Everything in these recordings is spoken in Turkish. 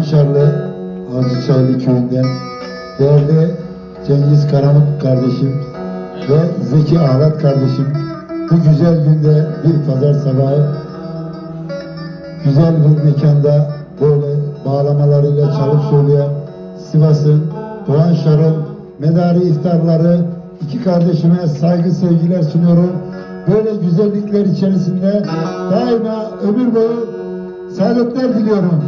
Doğanşarlı Avcıçaylı köyünden değerli Cengiz Karamuk kardeşim ve Zeki Ahlat kardeşim bu güzel günde bir pazar sabahı güzel bir mekanda böyle bağlamalarıyla çalıp söyleyen Sivas'ın Doğanşar'ın medarı iftarları iki kardeşime saygı sevgiler sunuyorum. Böyle güzellikler içerisinde daima ömür boyu saadetler diliyorum.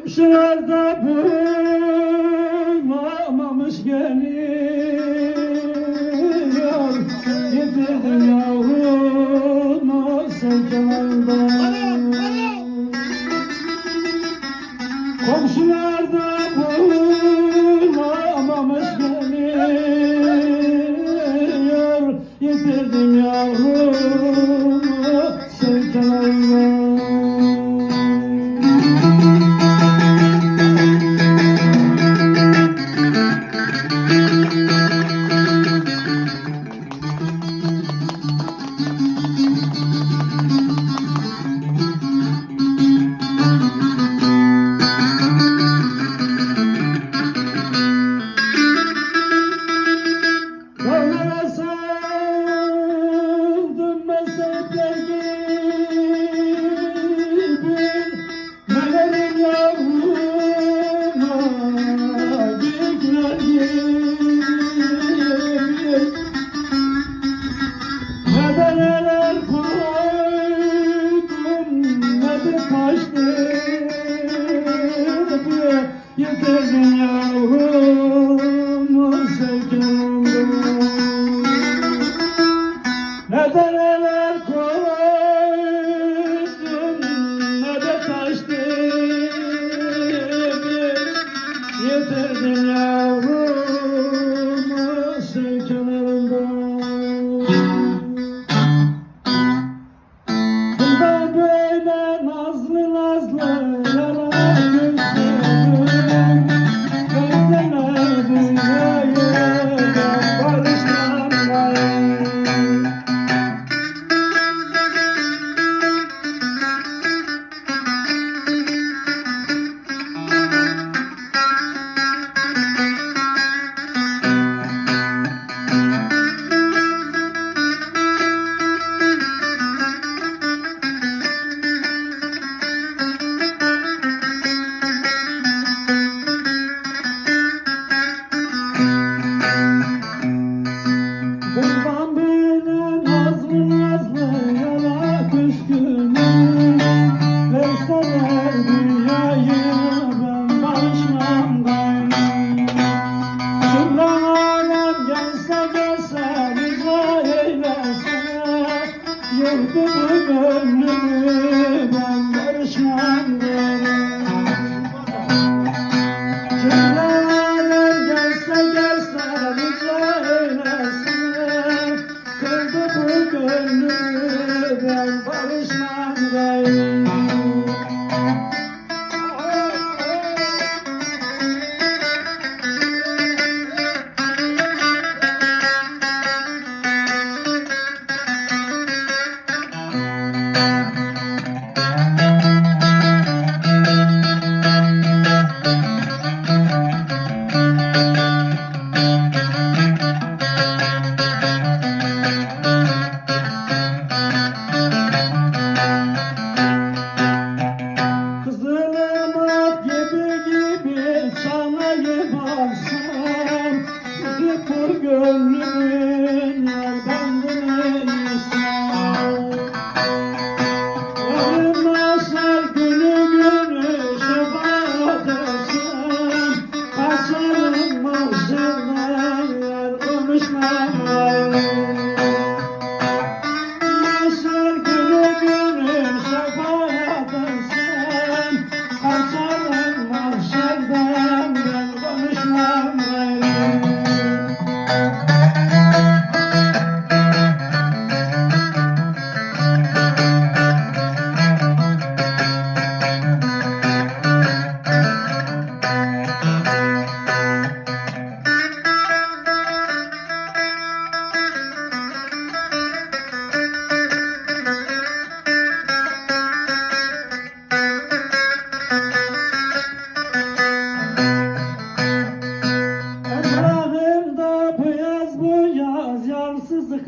Komşular da bulamamış geliyor Getirdim yavrumu sevdandan Komşular da bulamamış geliyor Getirdim yavrumu sevdandan sevgilimden Ne de neler koydum ne yavrumu yıktı gönlümü ben perişan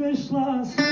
kışlası